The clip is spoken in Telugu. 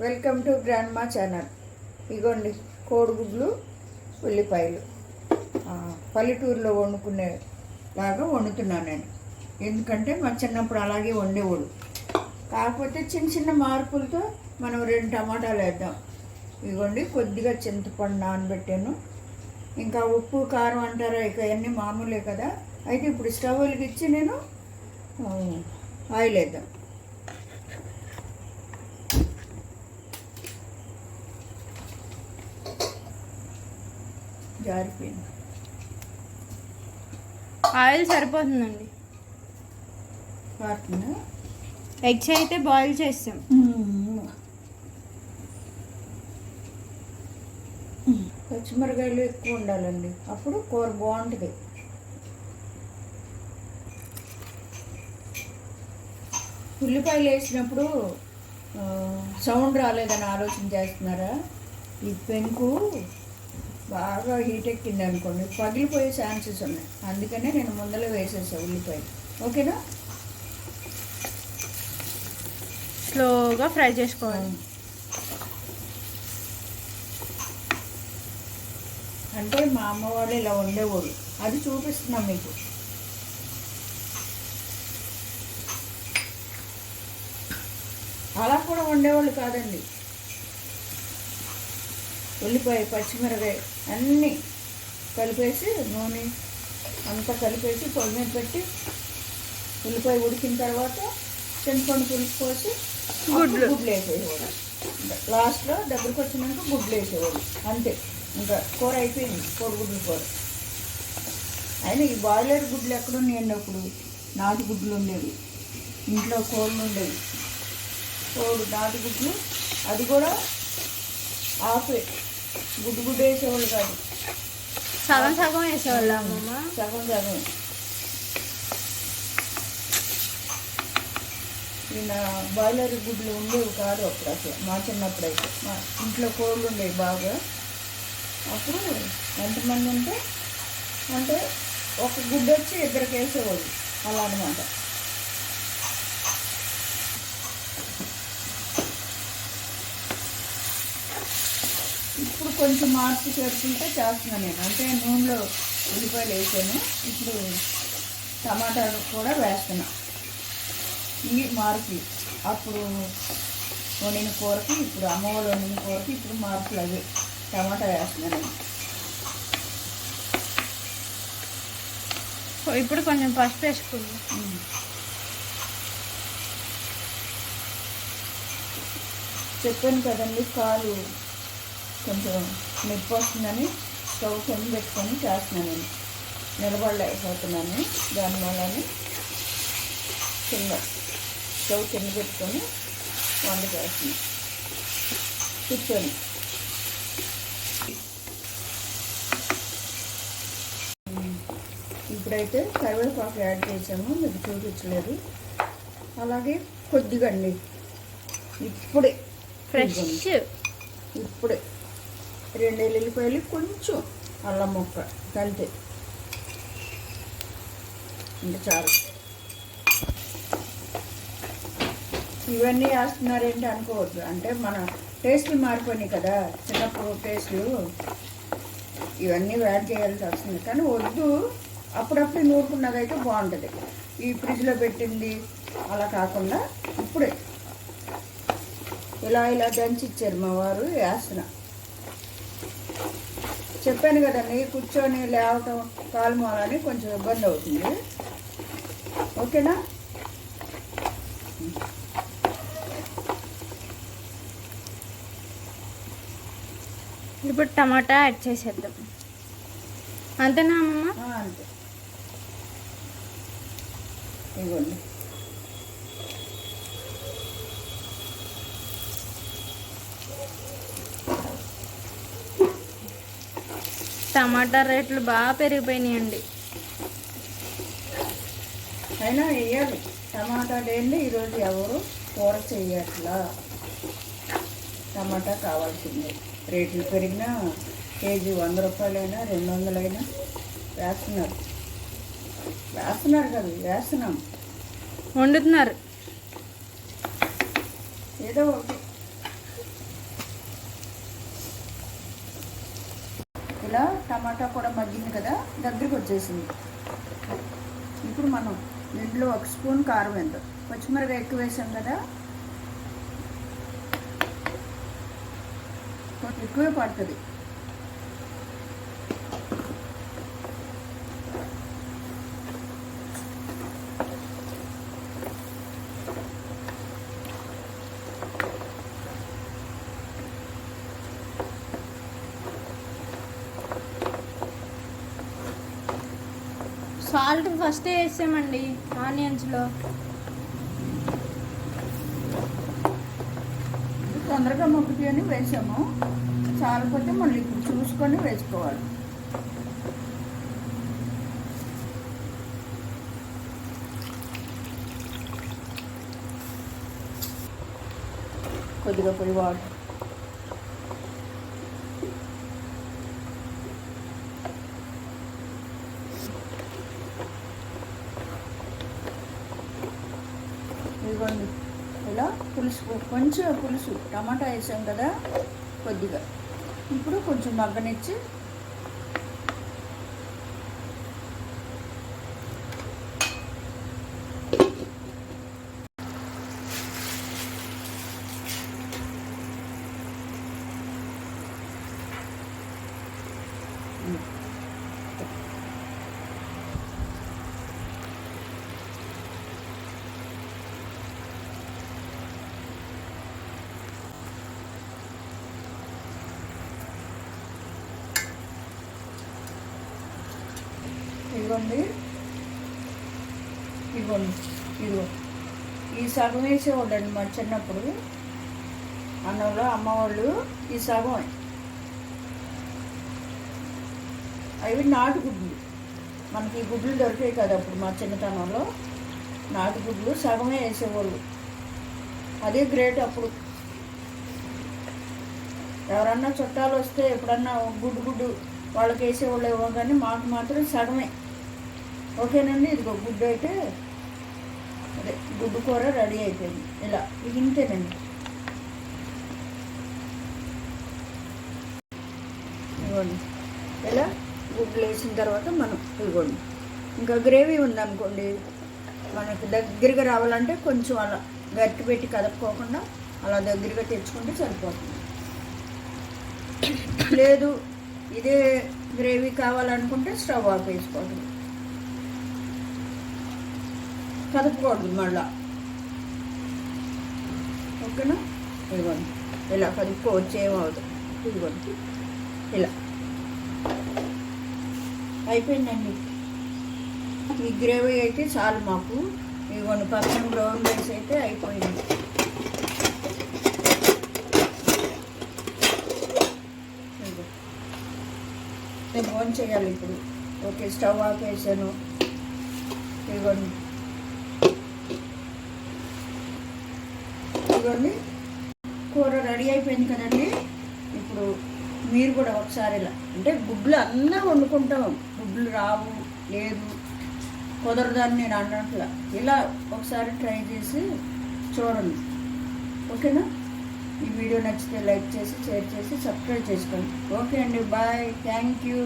Welcome to grandma channel. ఇగోండి కోడిగుడ్లు ఉల్లిపాయలు. పల్లెటూరులో వండుకునే లాగా వండుతున్నాను నేను. ఎందుకంటే మా చిన్నప్పుడు అలాగే వండేవాడు. కాకపోతే చిన్న చిన్న మార్పులతో మనం రెండు టమాటాలు వేద్దాం. ఇగోండి కొద్దిగా చింతపండు నానబెట్టాను. ఇంకా ఉప్పు కారం అంటారా ఇక అన్నీ మామూలే కదా. అయితే ఇప్పుడు స్టవ్ వెలిగించి నేను ఆయిల్ వేద్దాం. జారిపోయింది. ఆయిల్ సరిపోతుందండి. ఎగ్స్ అయితే బాయిల్ చేస్తాం. పచ్చిమిరకాయలు ఎక్కువ ఉండాలండి. అప్పుడు కూర బాగుంటుంది. ఉల్లిపాయలు వేసినప్పుడు సౌండ్ రాలేదని ఆలోచన చేస్తున్నారా? ఈ పెంకు బాగా హీట్ ఎక్కింది అనుకోండి. పగిలిపోయే ఛాన్సెస్ ఉన్నాయి. అందుకనే నేను ముందర వేసేసా ఉల్లిపాయలు. ఓకేనా? స్లోగా ఫ్రై చేసుకోవాలి. అంటే మా అమ్మ వాళ్ళు ఇలా ఉండేవాళ్ళు అది చూపిస్తున్నాం మీకు. అలా కూడా ఉండేవాళ్ళు కాదండి. ఉల్లిపాయ పచ్చిమిరకాయ అన్నీ కలిపేసి నూనె అంతా కలిపేసి పొయ్యి మీద పెట్టి ఉల్లిపాయ ఉడికిన తర్వాత చింతపండు పులుసు పోసి అప్పుడు గుడ్లు. గుడ్లు వేసేవాడు లాస్ట్లో దగ్గరకు వచ్చినాక గుడ్లు వేసేవాడు అంతే. ఇంకా కూర అయిపోయింది. కోడిగుడ్లు కూర. అయినా ఈ బాయిలర్ గుడ్లు ఎక్కడున్నాయండి అప్పుడు? నాటు గుడ్లు ఉండేవి. ఇంట్లో కోళ్ళు ఉండేవి. కోడి నాటు గుడ్లు. అది కూడా ఆపే గుడ్డు గుడ్డు వేసేవాళ్ళు కాదు. సగం సగం వేసేవాళ్ళ అమ్మమ్మ సగం సగం. ఈయన బాయిలర్ గుడ్లు ఉండేవి కాదు అప్పుడు అసలు మా చిన్నప్పుడు అయితే మా ఇంట్లో కోళ్ళు ఉండేవి బాగా. అప్పుడు ఎంతమంది ఉంటే అంటే ఒక గుడ్డు వచ్చి ఇద్దరికి వేసేవాళ్ళు. అలా అనమాట ఇప్పుడు కొంచెం మార్పు చేరుకుంటే చేస్తున్నాను నేను. అంటే నూనెలో ఉల్లిపాయలు వేసాను. ఇప్పుడు టమాటాలు కూడా వేస్తున్నా. ఈ మార్పు అప్పుడు వండిన కూరకి ఇప్పుడు అమ్మ వాళ్ళు వండిన కూరకి ఇప్పుడు మార్పులు అవి. టమాటా వేస్తున్నాను నేను. ఇప్పుడు కొంచెం పసుపు వేసుకుందాం. చెప్పాను కదండి కాలు కొంచెం నొప్పి వస్తుందని స్టవ్ కింద పెట్టుకొని చేస్తున్నాను నేను. నిలబడలేకపోతున్నాను. దానివల్లని కింద స్టవ్ కింద పెట్టుకొని వంట చేస్తున్నాను. కూర్చొని. ఇప్పుడైతే కరివేపాకు యాడ్ చేసాము. మీకు చూపించలేదు. అలాగే కొద్దిగా అండి. ఇప్పుడే ఫ్రెష్ ఇప్పుడే. రెండు ఎల్లుల్లిపాయలు కొంచెం అల్లం ముక్క కలితే ఇంకా చాలు. ఇవన్నీ వేస్తున్నారేంటి అనుకోవద్దు. అంటే మన టేస్ట్లు మారిపోయినాయి కదా చిన్నప్పుడు టేస్ట్లు. ఇవన్నీ యాడ్ చేయాల్సి వస్తుంది. కానీ వద్దు అప్పుడప్పుడు నూరుకున్నదైతే బాగుంటుంది. ఈ ఫ్రిడ్జ్లో పెట్టింది అలా కాకుండా ఇప్పుడే. ఇలా ఇలా దంచి ఇచ్చారు మా వారు వేస్తున్నా. చెప్పాను కదండి కూర్చొని లేవటం కాలు మూలని కొంచెం ఇబ్బంది అవుతుంది. ఓకేనా? ఇప్పుడు టమాటా యాడ్ చేసేద్దాం. అంతేనా అమ్మమ్మ? అంతే. ఇవ్వండి టమాటా రేట్లు బాగా పెరిగిపోయినాయండి. అయినా వేయాలి. టమాటా లేని ఈరోజు ఎవరు కూర చెయ్యట్లా టమాటా కావాల్సిందే. రేట్లు పెరిగినా కేజీ వంద రూపాయలైనా రెండు వందలైనా వేస్తున్నారు. వేస్తున్నారు కదా వేస్తున్నాం. వండుతున్నారు. ఏదో ఒకటి టమాటా కూడా మగ్గింది కదా దగ్గరికి వచ్చేసింది. ఇప్పుడు మనం దీంట్లో ఒక స్పూన్ కారం వేద్దాం. పచ్చిమిరకాయ ఎక్కువ వేసాం కదా. కొంచెం ఎక్కువే పడుతుంది. సాల్ట్ ఫస్టే వేసామండి ఆనియన్స్లో. తొందరగా మొక్కుతాయి వేసాము. చాలకపోతే మళ్ళీ ఇప్పుడు చూసుకొని వేసుకోవాలి. కొద్దిగా పొడి వాటర్ ఇదిగోండి ఇలా పులుసు కొంచెం పులుసు టమాటా వేసాం కదా కొద్దిగా. ఇప్పుడు కొంచెం మగ్గనిచ్చి ఇదిగోండి ఇదిగోండి ఇదిగో. ఈ సగం వేసేవాళ్ళండి మా చిన్నప్పుడు. అన్నంలో అమ్మవాళ్ళు ఈ సగం అవి నాటు గుడ్లు. మనకి ఈ గుడ్లు దొరికాయి కదా అప్పుడు మా చిన్నతనంలో. నాటు గుడ్లు సగమే వేసేవాళ్ళు. అదే గ్రేట్ అప్పుడు. ఎవరన్నా చుట్టాలు వస్తే ఎప్పుడన్నా గుడ్డు గుడ్డు వాళ్ళకి వేసేవాళ్ళు ఏమో కానీ మాకు మాత్రం సగమే. ఓకేనండి ఇదిగో గుడ్డు అయితే అదే గుడ్డు కూర రెడీ అయిపోయింది. ఇలా ఇది ఇంతేనండి. ఇదిగోండి. ఇలా గుడ్లు వేసిన తర్వాత మనం ఇదిగోండి. ఇంకా గ్రేవీ ఉందనుకోండి మనకి దగ్గరగా రావాలంటే కొంచెం అలా గట్టి పెట్టి కదపకోకుండా అలా దగ్గరగా తెచ్చుకుంటే సరిపోతుంది. లేదు ఇదే గ్రేవీ కావాలనుకుంటే స్టవ్ ఆఫ్ వేసుకోవడం కదపకూడదు మళ్ళా. ఓకేనా? ఇదిగోండి. ఇలా కదుపుకోవచ్చు ఏమవుదు ఇదిగోండి. ఇలా. అయిపోయిందండి. ఈ గ్రేవీ అయితే చాలు మాకు. ఇదిగోండి పక్కన బ్రౌన్ రైస్ అయితే అయిపోయింది. నేను ఫోన్ చేయాలి ఇప్పుడు. ఓకే స్టవ్ ఆఫ్ వేసాను ఇదిగోండి. ఇదిగోండి. కూర రెడీ అయిపోయింది కదండి. ఇప్పుడు మీరు కూడా ఒకసారి ఇలా అంటే గుడ్లు అన్నా వండుకుంటాం గుడ్లు రావు లేదు. కుదరదని నేను అన్నట్ల. ఇలా ఒకసారి ట్రై చేసి చూడండి. ఓకేనా? ఈ వీడియో నచ్చితే లైక్ చేసి షేర్ చేసి సబ్స్క్రైబ్ చేసుకోండి. ఓకే అండి బాయ్. Thank you.